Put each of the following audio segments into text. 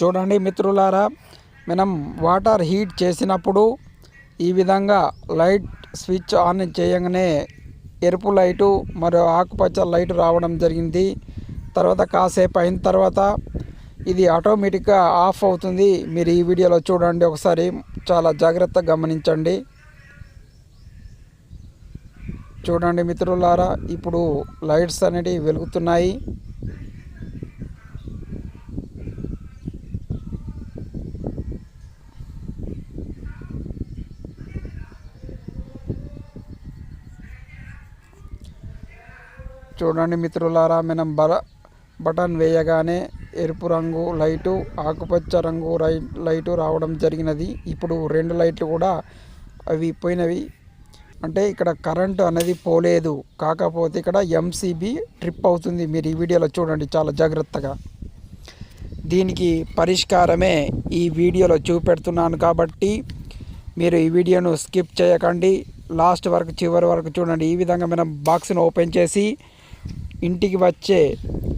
చూడండి మిత్రులారా మనం వాటర్ హీట్ చేసినప్పుడు ఈ విధంగా లైట్ స్విచ్ ఆన్ చేయగానే ఎరుపు లైటు మరియు ఆకుపచ్చ లైట్ రావడం జరిగింది. తర్వాత కాసేపు అయిన తర్వాత ఇది ఆటోమేటిక్గా ఆఫ్ అవుతుంది. మీరు ఈ వీడియోలో చూడండి ఒకసారి చాలా జాగ్రత్తగా గమనించండి. చూడండి మిత్రులారా ఇప్పుడు లైట్స్ అనేటివి వెలుగుతున్నాయి. చూడండి మిత్రులారా మనం బల బటన్ వేయగానే ఎరుపు రంగు లైటు ఆకుపచ్చ రంగు లైటు రావడం జరిగినది. ఇప్పుడు రెండు లైట్లు కూడా అవి పోయినవి. అంటే ఇక్కడ కరెంటు అనేది పోలేదు. కాకపోతే ఇక్కడ ఎంసీబీ ట్రిప్ అవుతుంది. మీరు ఈ వీడియోలో చూడండి చాలా జాగ్రత్తగా. దీనికి పరిష్కారమే ఈ వీడియోలో చూపెడుతున్నాను కాబట్టి మీరు ఈ వీడియోను స్కిప్ చేయకండి. లాస్ట్ వరకు చివరి వరకు చూడండి. ఈ విధంగా మనం బాక్స్ను ఓపెన్ చేసి ఇంటికి వచ్చే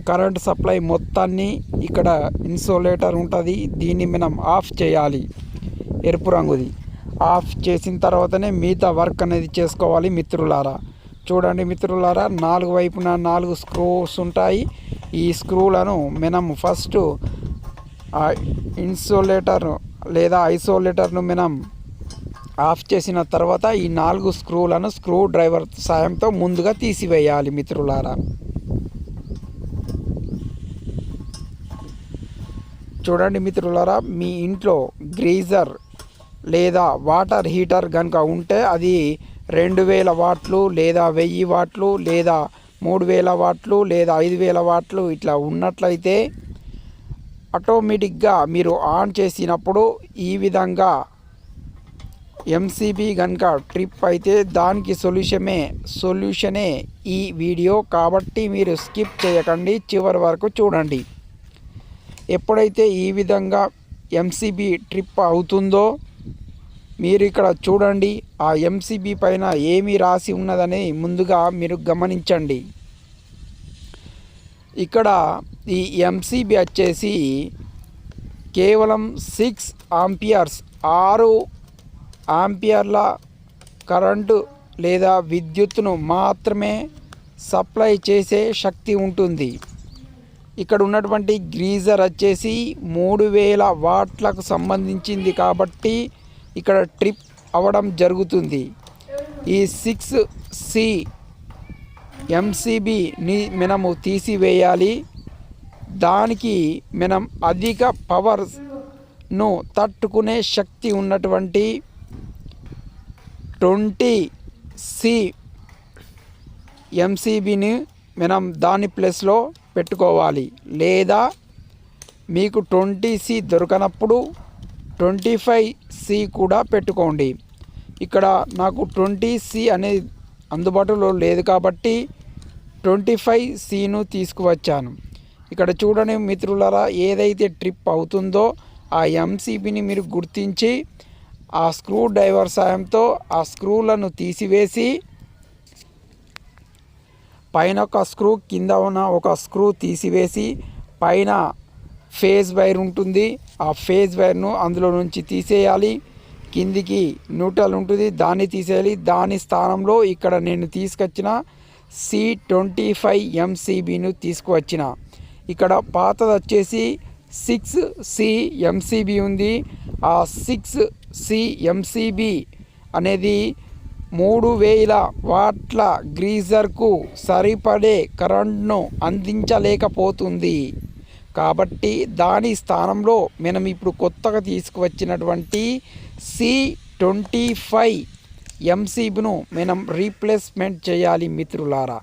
కరెంట్ సప్లై మొత్తాన్ని ఇక్కడ ఇన్సోలేటర్ ఉంటుంది. దీన్ని మనం ఆఫ్ చేయాలి. ఎరుపు రంగుది. ఆఫ్ చేసిన తర్వాతనే మిగతా వర్క్ అనేది చేసుకోవాలి మిత్రులారా. చూడండి మిత్రులారా నాలుగు వైపున నాలుగు స్క్రూస్ ఉంటాయి. ఈ స్క్రూలను మనం ఫస్ట్ ఇన్సోలేటర్ లేదా ఐసోలేటర్ను మనం ఆఫ్ చేసిన తర్వాత ఈ నాలుగు స్క్రూలను స్క్రూ డ్రైవర్ సాయంతో ముందుగా తీసివేయాలి మిత్రులారా. చూడండి మిత్రులారా మీ ఇంట్లో గ్రీజర్ లేదా వాటర్ హీటర్ కనుక ఉంటే అది రెండు వేల వాట్లు లేదా వెయ్యి వాట్లు లేదా మూడు వేల వాట్లు లేదా ఐదు వేల వాట్లు ఇట్లా ఉన్నట్లయితే ఆటోమేటిక్గా మీరు ఆన్ చేసినప్పుడు ఈ విధంగా ఎంసీబీ కనుక ట్రిప్ అయితే దానికి సొల్యూషనే సొల్యూషనే ఈ వీడియో. కాబట్టి మీరు స్కిప్ చేయకండి చివరి వరకు చూడండి. ఎప్పుడైతే ఈ విధంగా ఎంసీబీ ట్రిప్ అవుతుందో మీరు ఇక్కడ చూడండి ఆ ఎంసీబీ పైన ఏమి రాసి ఉన్నదని ముందుగా మీరు గమనించండి. ఇక్కడ ఈ ఎంసీబీ వచ్చేసి కేవలం సిక్స్ ఆంపియర్స్ ఆరు ఆంపియర్ల కరెంటు లేదా విద్యుత్తును మాత్రమే సప్లై చేసే శక్తి ఉంటుంది. ఇక్కడ ఉన్నటువంటి గ్రీజర్ వచ్చేసి మూడు వేల వాట్లకు సంబంధించింది కాబట్టి ఇక్కడ ట్రిప్ అవ్వడం జరుగుతుంది. ఈ సిక్స్ సి ఎంసీబీని మనము తీసివేయాలి. దానికి మనం అధిక పవర్ను తట్టుకునే శక్తి ఉన్నటువంటి ట్వంటీ సి ఎంసీబీని మనం దాని ప్లేస్లో పెట్టుకోవాలి. లేదా మీకు ట్వంటీ సి దొరకనప్పుడు ట్వంటీ ఫైవ్ సి కూడా పెట్టుకోండి. ఇక్కడ నాకు ట్వంటీ సి అనేది అందుబాటులో లేదు కాబట్టి ట్వంటీ ఫైవ్ సిను తీసుకువచ్చాను. ఇక్కడ చూడని మిత్రులరా ఏదైతే ట్రిప్ అవుతుందో ఆ ఎంసీబీని మీరు గుర్తించి ఆ స్క్రూ డ్రైవర్ సాయంతో ఆ స్క్రూలను తీసివేసి పైన ఒక స్క్రూ కింద ఉన్న ఒక స్క్రూ తీసివేసి పైన ఫేజ్ వైర్ ఉంటుంది. ఆ ఫేజ్ వైర్ను అందులో నుంచి తీసేయాలి. కిందికి న్యూట్రల్ ఉంటుంది. దాన్ని తీసేయాలి. దాని స్థానంలో ఇక్కడ నేను తీసుకొచ్చిన సి ట్వంటీ ఫైవ్ ఎంసీబీను తీసుకువచ్చిన. ఇక్కడ పాతది వచ్చేసి సిక్స్ సి ఎంసీబీ ఉంది. ఆ సిక్స్ సి ఎంసీబీ అనేది మూడు వేల వాట్ల గ్రీజర్కు సరిపడే కరెంట్ను అందించలేకపోతుంది. కాబట్టి దాని స్థానంలో మనం ఇప్పుడు కొత్తగా తీసుకువచ్చినటువంటి సి ట్వంటీ ఫైవ్ ఎంసీబీను మనం రీప్లేస్మెంట్ చేయాలి మిత్రులారా.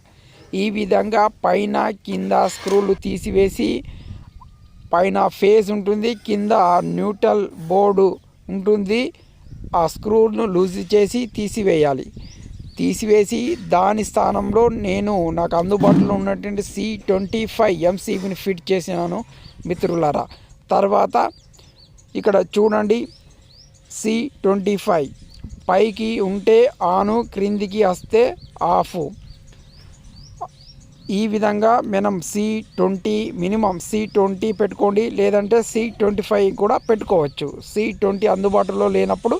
ఈ విధంగా పైన కింద స్క్రూలు తీసివేసి పైన ఫేస్ ఉంటుంది కింద న్యూట్రల్ బోర్డు ఉంటుంది. ఆ స్క్రూను లూజ్ చేసి తీసివేయాలి. తీసివేసి దాని స్థానంలో నేను నాకు అందుబాటులో ఉన్నటువంటి సి ట్వంటీ ఫైవ్ ఎంసీబీని ఫిట్ చేసినాను మిత్రులారా. తర్వాత ఇక్కడ చూడండి సి ట్వంటీ ఫైవ్ పైకి ఉంటే ఆను క్రిందికి వస్తే ఆఫ్. ఈ విధంగా మనం C twenty minimum C twenty పెట్టుకోండి లేదంటే సి ట్వంటీ ఫైవ్ కూడా పెట్టుకోవచ్చు. సి ట్వంటీ అందుబాటులో లేనప్పుడు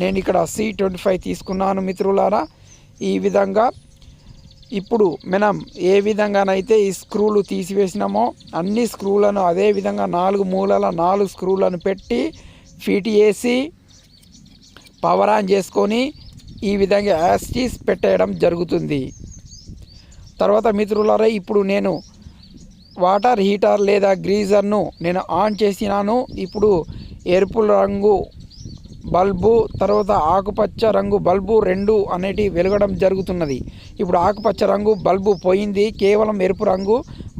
నేను ఇక్కడ సి ట్వంటీ ఫైవ్ తీసుకున్నాను మిత్రులారా. ఈ విధంగా ఇప్పుడు మనం ఏ విధంగానైతే ఈ స్క్రూలు తీసివేసినామో అన్ని స్క్రూలను అదే విధంగా నాలుగు మూలల నాలుగు స్క్రూలను పెట్టి ఫిట్ చేసి పవర్ ఆన్ చేసుకొని ఈ విధంగా యాస్టీస్ పెట్టేయడం జరుగుతుంది. తర్వాత మిత్రులారా ఇప్పుడు నేను వాటర్ హీటర్ లేదా గ్రీజర్ను నేను ఆన్ చేసినాను. ఇప్పుడు ఎరుపు రంగు బల్బు తర్వాత ఆకుపచ్చ రంగు బల్బు రెండు అనేటి వెలగడం జరుగుతున్నది. ఇప్పుడు ఆకుపచ్చ రంగు బల్బు పోయింది కేవలం ఎరుపు రంగు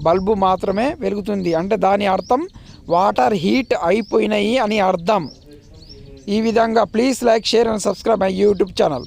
బల్బు మాత్రమే వెలుగుతుంది. అంటే దాని అర్థం వాటర్ హీట్ అయిపోయినాయి అని అర్థం. ఈ విధంగా please like share and subscribe my YouTube channel.